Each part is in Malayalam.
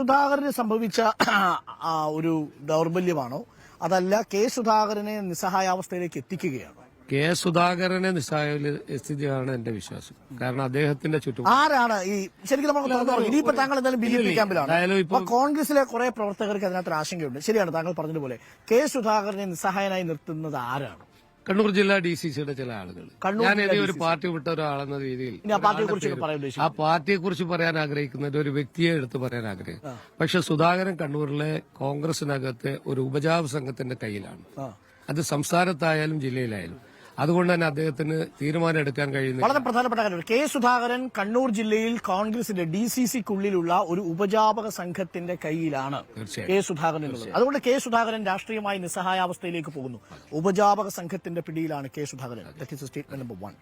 സുധാകരന് സംഭവിച്ച ഒരു ദൗർബല്യമാണോ? അതല്ല കെ സുധാകരനെ നിസ്സഹായാവസ്ഥയിലേക്ക് എത്തിക്കുകയാണോ? കെ സുധാകരനെ നിസ്സഹായ സ്ഥിതിയാണ് എന്റെ വിശ്വാസം. കാരണം അദ്ദേഹത്തിന്റെ ചുറ്റും ആരാണ് ഈ ശരിക്കും നമുക്ക് ഇനിയിപ്പോ താങ്കൾ എന്തായാലും ബി ജെ പി ക്യാമ്പിലാണ്. ഇപ്പൊ- കോൺഗ്രസിലെ കുറെ പ്രവർത്തകർക്ക് അതിനകത്ത് ആശങ്കയുണ്ട്. ശരിയാണ് താങ്കൾ പറഞ്ഞതുപോലെ. കെ സുധാകരനെ നിസ്സഹായനായി നിർത്തുന്നത് ആരാണ്? കണ്ണൂർ ജില്ലാ ഡി സി സിയുടെ ചില ആളുകൾ. ഞാൻ ഏതെങ്കിലും ഒരു പാർട്ടി വിട്ട ഒരാളെന്ന രീതിയിൽ ആ പാർട്ടിയെ കുറിച്ച് പറയാൻ ആഗ്രഹിക്കുന്നത് ഒരു വ്യക്തിയെ എടുത്ത് പറയാൻ ആഗ്രഹിക്കും പക്ഷെ സുധാകരൻ കണ്ണൂരിലെ കോൺഗ്രസിനകത്തെ ഒരു ഉപജാപ സംഘത്തിന്റെ കയ്യിലാണ്. അത് സംസ്ഥാനത്തായാലും ജില്ലയിലായാലും. അതുകൊണ്ട് തന്നെ അദ്ദേഹത്തിന് തീരുമാനം എടുക്കാൻ കഴിയുന്നു വളരെ പ്രധാനപ്പെട്ട കാര്യം. കെ സുധാകരൻ കണ്ണൂർ ജില്ലയിൽ കോൺഗ്രസിന്റെ ഡി സി സിക്കുള്ളിലുള്ള ഒരു ഉപജാപക സംഘത്തിന്റെ കയ്യിലാണ്. കെ സുധാകരൻ എന്നുള്ളത്. അതുകൊണ്ട് കെ സുധാകരൻ രാഷ്ട്രീയമായി നിസ്സഹായാവസ്ഥയിലേക്ക് പോകുന്നു. ഉപജാപക സംഘത്തിന്റെ പിടിയിലാണ് K Sudhakaran. Statement number one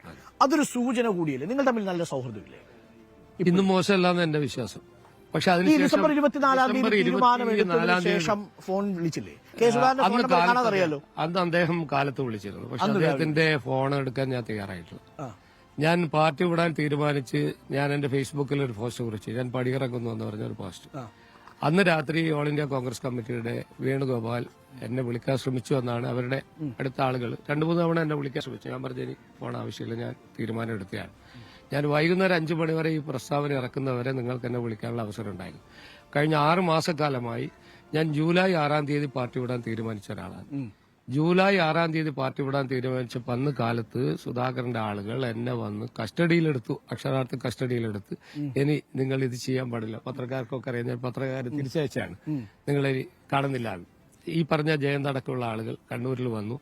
അതൊരു സൂചന കൂടിയല്ലേ? നിങ്ങൾ തമ്മിൽ നല്ല സൗഹൃദമില്ലേ? ഇന്നും മോശമല്ലാന്ന് എന്റെ വിശ്വാസം. പക്ഷെ ഈ അതിനുശേഷം ഡിസംബർ ഇരുപത്തിനാലാം ഡിസംബർ തീയതി തീരുമാനമെടുത്തതിന് ശേഷം ഫോൺ വിളിച്ചില്ലേ? ഫോൺ അന്ന് അറിയാലോ അദ്ദേഹം കാലത്ത് വിളിച്ചിരുന്നു. പക്ഷെ അദ്ദേഹത്തിന്റെ ഫോൺ എടുക്കാൻ ഞാൻ തയ്യാറായിട്ടില്ല. ഞാൻ പാർട്ടി വിടാൻ തീരുമാനിച്ച് ഞാൻ എന്റെ ഫേസ്ബുക്കിൽ ഒരു പോസ്റ്റ് കുറിച്ച്. ഞാൻ പടിയിറങ്ങുന്നു എന്ന് പറഞ്ഞ ഒരു പോസ്റ്റ് അന്ന് രാത്രി ഓൾ ഇന്ത്യ കോൺഗ്രസ് കമ്മിറ്റിയുടെ വേണുഗോപാൽ എന്നെ വിളിക്കാൻ ശ്രമിച്ചു എന്നാണ് അവരുടെ അടുത്ത ആളുകൾ. രണ്ടു മൂന്ന് തവണ എന്നെ വിളിക്കാൻ ശ്രമിച്ചു. ഞാൻ പറഞ്ഞു ഫോൺ ആവശ്യമില്ല ഞാൻ തീരുമാനം എടുത്തതാണ്. ഞാൻ വൈകുന്നേരം അഞ്ചു മണിവരെ ഈ പ്രസ്താവന ഇറക്കുന്നവരെ നിങ്ങൾക്ക് എന്നെ വിളിക്കാനുള്ള അവസരം ഉണ്ടായിരുന്നു. കഴിഞ്ഞ ആറ് മാസക്കാലമായി ഞാൻ ജൂലൈ ആറാം തീയതി പാർട്ടി വിടാൻ തീരുമാനിച്ച ഒരാളാണ്. ജൂലൈ ആറാം തീയതി പാർട്ടി വിടാൻ തീരുമാനിച്ചപ്പോൾ അന്ന് കാലത്ത് സുധാകരന്റെ ആളുകൾ എന്നെ വന്ന് കസ്റ്റഡിയിലെടുത്തു അക്ഷരാർത്ഥം കസ്റ്റഡിയിലെടുത്ത്. ഇനി നിങ്ങൾ ഇത് ചെയ്യാൻ പാടില്ല. പത്രക്കാർക്കൊക്കെ അറിയാം ഞാൻ പത്രക്കാരെ തിരിച്ചയച്ചാണ്. നിങ്ങളെ കാണുന്നില്ല. ഈ പറഞ്ഞ ജയന്ത് അടക്കമുള്ള ആളുകൾ കണ്ണൂരിൽ വന്നു.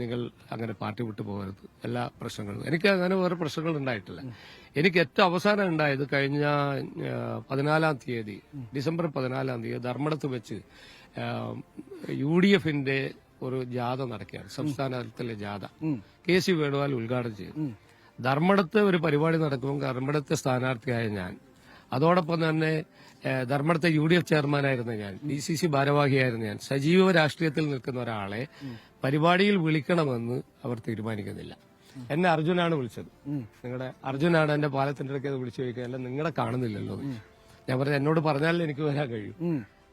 നിങ്ങൾ അങ്ങനെ പാർട്ടി വിട്ടു പോകരുത്. എല്ലാ പ്രശ്നങ്ങളും. എനിക്ക് അങ്ങനെ വേറെ പ്രശ്നങ്ങൾ ഉണ്ടായിട്ടില്ല. എനിക്ക് ഏറ്റവും അവസാനം ഉണ്ടായത് കഴിഞ്ഞ പതിനാലാം തീയതി ഡിസംബർ പതിനാലാം തീയതി ധർമ്മടത്ത് വെച്ച് യു ഡി എഫിന്റെ ഒരു ജാഥ നടക്കുകയാണ്. സംസ്ഥാനത്തിലെ ജാഥ. കെ സി വേണുവാൽ ഉദ്ഘാടനം ചെയ്തു. ധർമ്മടത്ത് ഒരു പരിപാടി നടക്കുമ്പോൾ ധർമ്മടത്തെ സ്ഥാനാർത്ഥിയായ ഞാൻ അതോടൊപ്പം തന്നെ ധർമ്മടത്തെ യു ഡി എഫ് ചെയർമാനായിരുന്ന ഞാൻ ഡി സി സി ഭാരവാഹിയായിരുന്ന ഞാൻ സജീവ രാഷ്ട്രീയത്തിൽ നിൽക്കുന്ന ഒരാളെ പരിപാടിയിൽ വിളിക്കണമെന്ന് അവർ തീരുമാനിക്കുന്നില്ല. എന്നെ അർജുനാണ് വിളിച്ചത്. നിങ്ങളുടെ അർജുനാണ് എന്റെ പാലത്തിന്റെ ഇടയ്ക്ക് അത് വിളിച്ചു ചോദിക്കുക അല്ല നിങ്ങളെ കാണുന്നില്ലല്ലോ ഞാൻ പറഞ്ഞു എന്നോട് പറഞ്ഞാലേ എനിക്ക് വരാൻ കഴിയും.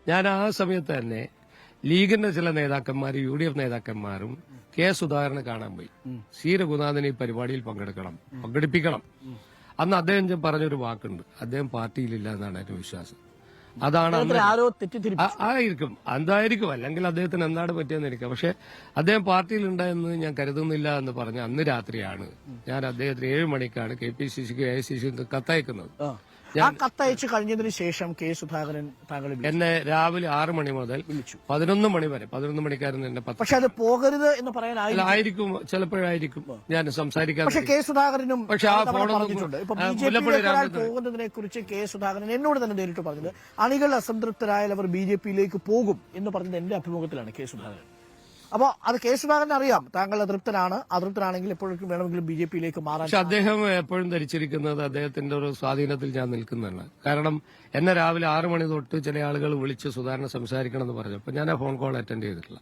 ഞാൻ ആ സമയത്ത് തന്നെ ലീഗിന്റെ ചില നേതാക്കന്മാരും യു ഡി എഫ് നേതാക്കന്മാരും കെ സുധാകരനെ കാണാൻ പോയി. സി രഘുനാഥനെ ഈ പരിപാടിയിൽ പങ്കെടുക്കണം പങ്കെടുപ്പിക്കണം. അന്ന് അദ്ദേഹം ഞാൻ പറഞ്ഞൊരു വാക്കുണ്ട്. അദ്ദേഹം പാർട്ടിയിലില്ല എന്നാണ് എന്റെ വിശ്വാസം. അതാണ് ആയിരിക്കും. എന്തായിരിക്കും? അല്ലെങ്കിൽ അദ്ദേഹത്തിന് എന്താണ് പറ്റിയെന്ന് എനിക്ക് പക്ഷെ അദ്ദേഹം പാർട്ടിയിലുണ്ടെന്ന് ഞാൻ കരുതുന്നില്ല എന്ന് പറഞ്ഞ അന്ന് രാത്രിയാണ്. ഞാൻ അദ്ദേഹത്തിന് ഏഴ് മണിക്കാണ് കെ പി സി സിക്ക് എ ഐ സി സിക്ക് കത്തയക്കുന്നത്. ആ. കത്തയച്ച് കഴിഞ്ഞതിന് ശേഷം കെ സുധാകരൻ താങ്കൾ എന്നെ രാവിലെ ആറ് മണി മുതൽ വിളിച്ചു. പതിനൊന്ന് മണി വരെ പതിനൊന്ന് മണിക്കാരൻ എന്നെ പക്ഷെ അത് പോകരുത് എന്ന് പറയാനായിരിക്കും ചിലപ്പോഴായിരിക്കും ഞാൻ സംസാരിക്കാൻ പക്ഷെ കെ സുധാകരനും പക്ഷെ ആ ഫോൺ പറഞ്ഞിട്ടുണ്ട്. ഇപ്പൊ ബി ജെ പിയിലേക്ക് പോകുന്നതിനെ കുറിച്ച് കെ സുധാകരൻ എന്നോട് തന്നെ നേരിട്ട് പറഞ്ഞത് അണികൾ അസംതൃപ്തരായാൽ അവർ ബി ജെ പിയിലേക്ക് പോകും എന്ന് പറഞ്ഞത് എന്റെ അഭിമുഖത്തിലാണ് കെ സുധാകരൻ. അപ്പോ അത് കെ സുധാകരൻ അറിയാം. താങ്കൾ അതൃപ്തനാണ്. അതൃപ്തനാണെങ്കിൽ എപ്പോഴേക്കും വേണമെങ്കിലും ബി ജെ പിയിലേക്ക് മാറാൻ പക്ഷെ അദ്ദേഹം എപ്പോഴും ധരിച്ചിരിക്കുന്നത് അദ്ദേഹത്തിന്റെ ഒരു സ്വാധീനത്തിൽ ഞാൻ നിൽക്കുന്നതാണ്. കാരണം എന്നെ രാവിലെ ആറു മണി തൊട്ട് ചില ആളുകൾ വിളിച്ച് സുധാരണ സംസാരിക്കണം എന്ന് പറഞ്ഞു. അപ്പൊ ഞാൻ ആ ഫോൺ കോൾ അറ്റൻഡ് ചെയ്തിട്ടില്ല.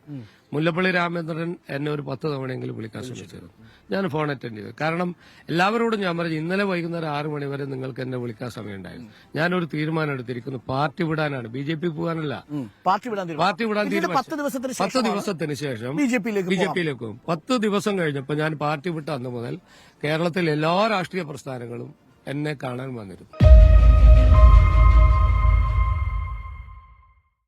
മുല്ലപ്പള്ളി രാമചന്ദ്രൻ എന്നെ ഒരു പത്ത് തവണയെങ്കിലും വിളിക്കാൻ ശ്രമിച്ചിരുന്നു. ഞാൻ ഫോൺ അറ്റൻഡ് ചെയ്തു. കാരണം എല്ലാവരോടും ഞാൻ പറഞ്ഞു ഇന്നലെ വൈകുന്നേരം ആറു മണി വരെ നിങ്ങൾക്ക് എന്നെ വിളിക്കാൻ സമയമുണ്ടായിരുന്നു ഞാനൊരു തീരുമാനം എടുത്തിരിക്കുന്നു. പാർട്ടി വിടാനാണ്. ബി ജെ പി പോകാനല്ല. പാർട്ടി വിടാൻ. പാർട്ടി വിടാൻ. പത്ത് ദിവസത്തിന് ശേഷം. ശേഷം ബി ജെ പിയിലേക്ക് ബി ജെ പിയിലേക്ക് പോകും. പത്ത് ദിവസം കഴിഞ്ഞപ്പോൾ ഞാൻ പാർട്ടി വിട്ട അന്ന് മുതൽ കേരളത്തിലെ എല്ലാ രാഷ്ട്രീയ പ്രസ്ഥാനങ്ങളും എന്നെ കാണാൻ വന്നിരുന്നു.